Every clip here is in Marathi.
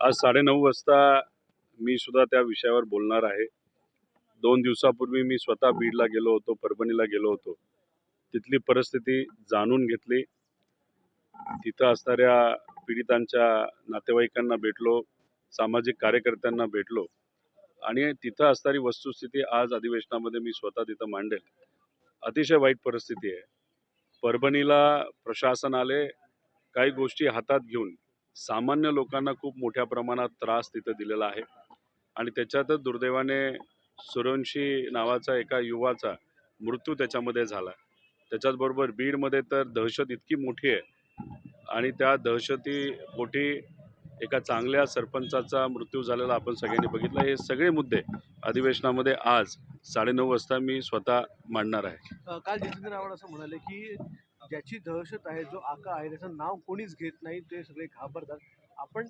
आज साडेनऊ वाजता मी सुद्धा त्या विषयावर बोलणार आहे. दोन दिवसापूर्वी मी स्वतः बीडला गेलो होतो परभणीला गेलो होतो. तिथली परिस्थिती जाणून घेतली. तिथं असणाऱ्या पीडितांच्या नातेवाईकांना भेटलो सामाजिक कार्यकर्त्यांना भेटलो आणि तिथं असणारी वस्तुस्थिती आज अधिवेशनामध्ये मी स्वतः तिथं मांडेल. अतिशय वाईट परिस्थिती आहे. परभणीला प्रशासन आले काही गोष्टी हातात घेऊन सामान्य लोकांना खूप मोठ्या प्रमाणात त्रास तिथं दिलेला आहे. आणि त्याच्यातच दुर्दैवाने सुरवंशी नावाचा एका युवाचा मृत्यू त्याच्यामध्ये झाला. त्याच्याचबरोबर बीडमध्ये तर दहशत इतकी मोठी आहे. आणि त्या दहशतीपोटी एका चांगल्या सरपंचाचा मृत्यू झालेला आपण सगळ्यांनी बघितला. हे सगळे मुद्दे अधिवेशनामध्ये आज साडेनऊ वाजता मी स्वतः मांडणार आहे. काल जितेंद्र आव्हाड असं म्हणाले की ज्याची दहशत आहे जो आका आहे त्याचं नाव कोणीच घेत नाही ते सगळे घाबरतात. आपण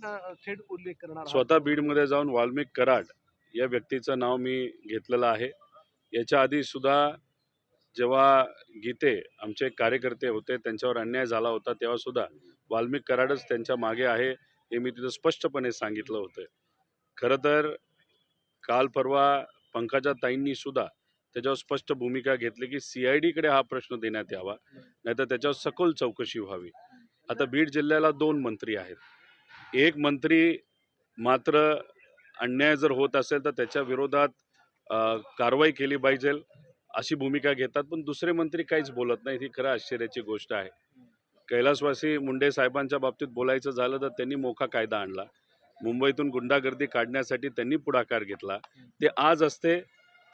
थेट उल्लेख करणार स्वतः बीडमध्ये जाऊन वाल्मिक कराड या व्यक्तीचं नाव मी घेतलेलं आहे. याच्या आधी सुद्धा जेव्हा गीते आमचे कार्यकर्ते होते त्यांच्यावर अन्याय झाला होता तेव्हा सुद्धा वाल्मिक कराडच त्यांच्या मागे आहे हे मी तिथं स्पष्टपणे सांगितलं होतं. खरं तर काल परवा पंकजा ताईंनी सुद्धा त्याच्यावर स्पष्ट भूमिका घेतली की सी आय डीकडे हा प्रश्न देण्यात यावा. नाहीतर त्याच्यावर सखोल चौकशी व्हावी. आता बीड जिल्ह्याला दोन मंत्री आहेत. एक मंत्री मात्र अन्याय जर होत असेल तर त्याच्या विरोधात कारवाई केली पाहिजे अशी भूमिका घेतात. पण दुसरे मंत्री काहीच बोलत नाहीत. ही खरं आश्चर्याची गोष्ट आहे. कैलासवासी मुंडे साहेबांच्या बाबतीत बोलायचं झालं तर त्यांनी मोठा कायदा आणला. मुंबईतून गुंडागर्दी काढण्यासाठी त्यांनी पुढाकार घेतला. ते आज असते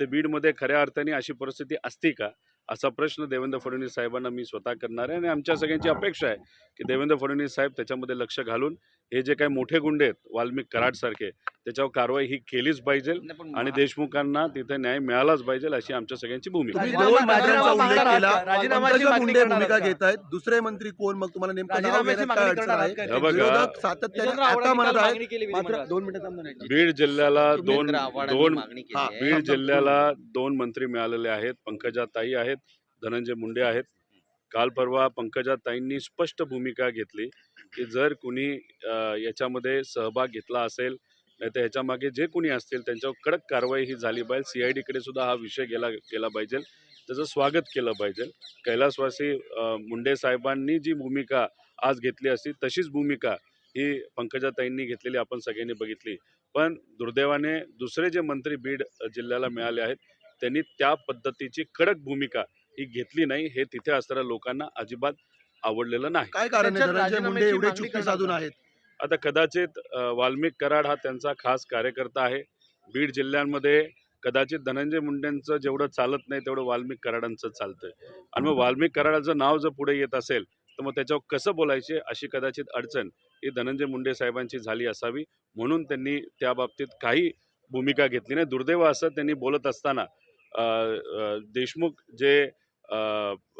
ते बीडमध्ये खऱ्या अर्थाने अशी परिस्थिती असते का? असा प्रश्न देवेंद्र फडणवीस साहेबांना मी स्वतः करणार आहे आणि आमच्या सगळ्यांची अपेक्षा आहे की देवेंद्र फडणवीस साहेब त्याच्यामध्ये लक्ष घालून हे जे काही मोठे गुंडे आहेत वाल्मिक कराडसारखे त्याच्यावर कारवाई ही केलीच पाहिजे आणि देशमुखांना तिथे न्याय मिळालाच पाहिजे अशी आमच्या सगळ्यांची भूमिका? घेत आहेत दुसरे मंत्री कोण मग तुम्हाला. बीड जिल्ह्याला दोन दोन मागणी केली हा, आहे. बीड जिल्ह्याला दोन मंत्री मिळालेले आहेत पंकजा ताई आहेत धनंजय मुंडे आहेत काल परवा पंकजा ताईंनी स्पष्ट भूमिका घेतली की जर कुणी याच्यामध्ये सहभाग घेतला असेल नाही तर ह्याच्यामागे जे कुणी असतील त्यांच्यावर कडक कारवाई ही झाली पाहिजे. सी आय डीकडे सुद्धा हा विषय गेला गेला पाहिजे. त्याचं स्वागत केलं पाहिजे. कैलासवासी मुंडे साहेबांनी जी भूमिका आज घेतली असती तशीच भूमिका ही पंकजाताईंनी घेतलेली आपण सगळ्यांनी बघितली. पण दुर्दैवाने दुसरे जे मंत्री बीड जिल्ह्याला मिळाले आहेत त्यांनी त्या पद्धतीची कडक भूमिका ही घेतली नाही हे तिथे असणाऱ्या लोकांना अजिबात आवडलेलं नाही. काय कारण आहे? धनंजय मुंडे एवढे चुकी साधून? आहेत. आता कदाचित अ, वाल्मिक कराड हा त्यांचा खास कार्यकर्ता आहे. बीड जिल्ह्यांमध्ये कदाचित धनंजय मुंडेंचं जेवढं चालत नाही तेवढं वाल्मिक कराडांचं चालतंय. आणि मग वाल्मिक कराडाचं नाव जर पुढे येत असेल तर मग त्याच्यावर कसं बोलायचे अशी कदाचित अडचण ही धनंजय मुंडे साहेबांची झाली असावी. म्हणून त्यांनी त्या बाबतीत काही भूमिका घेतली नाही. दुर्दैव असं त्यांनी बोलत असताना अ, अ, देशमुख जे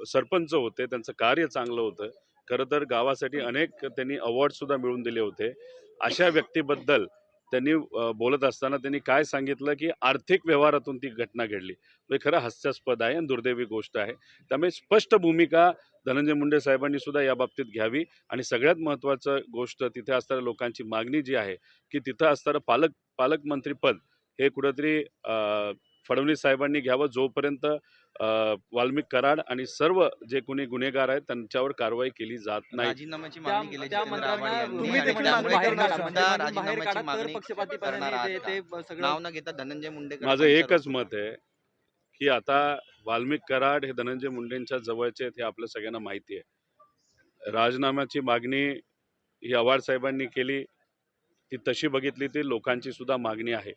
सरपंच होते त्यांचं कार्य चांगलं होतं. खरं तर गावासाठी अनेक त्यांनी अवॉर्डसुद्धा मिळवून दिले होते. अशा व्यक्तीबद्दल त्यांनी बोलत असताना त्यांनी काय सांगितलं की आर्थिक व्यवहारातून ती घटना घडली. म्हणजे खरं हास्यास्पद आहे आणि दुर्दैवी गोष्ट आहे. त्यामुळे स्पष्ट भूमिका धनंजय मुंडे साहेबांनी सुद्धा या बाबतीत घ्यावी आणि सगळ्यात महत्त्वाचं गोष्ट तिथे असणाऱ्या लोकांची मागणी जी आहे की तिथं असणारं पालक पालकमंत्रीपद हे कुठंतरी फडणवीस साहेबांनी घ्यावं जोपर्यंत वाल्मिक कराड आणि सर्व जे कोणी गुन्हेगार आहेत त्यांच्यावर कारवाई केली जात नाही. मुंडे माझं एकच मत आहे की आता वाल्मिक कराड हे धनंजय मुंडेंच्या जवळचे आहेत हे आपल्या सगळ्यांना माहिती आहे. राजीनाम्याची मागणी ही आव्हाड साहेबांनी केली ती तशी बघितली ती लोकांची सुद्धा मागणी आहे.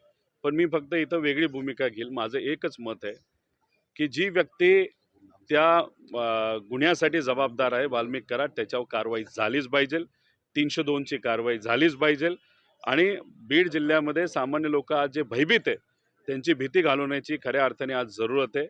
पण मी फक्त इथं वेगळी भूमिका घेईल. माझं एकच मत आहे की जी व्यक्ती त्या गुन्ह्यासाठी जबाबदार आहे वाल्मिक कराड त्याच्यावर कारवाई झालीच पाहिजे. तीनशे दोनची कारवाई झालीच पाहिजे. आणि बीड जिल्ह्यामध्ये सामान्य लोक आज जे भयभीत आहे त्यांची भीती घालवण्याची खऱ्या अर्थाने आज जरूरत आहे.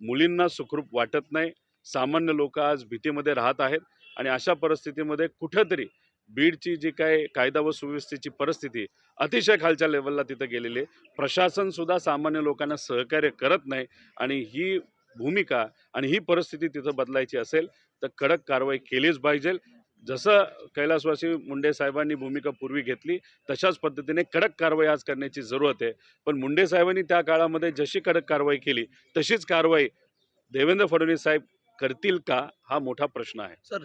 मुलींना सुखरूप वाटत नाही. सामान्य लोक आज भीतीमध्ये राहत आहेत. आणि अशा परिस्थितीमध्ये कुठंतरी बीडची जी काय कायदा व सुव्यवस्थेची परिस्थिती अतिशय खालच्या लेवलला तिथं गेलेली आहे. प्रशासनसुद्धा सामान्य लोकांना सहकार्य करत नाही आणि ही भूमिका आणि ही परिस्थिती तिथं बदलायची असेल तर कडक कारवाई केलीच पाहिजे. जसं कैलासवासी मुंडे साहेबांनी भूमिका पूर्वी घेतली तशाच पद्धतीने कडक कारवाई आज करण्याची जरूरत आहे. पण मुंडे साहेबांनी त्या काळामध्ये जशी कडक कारवाई केली तशीच कारवाई देवेंद्र फडणवीस साहेब करतील का हा मोठा प्रश्न आहे. सर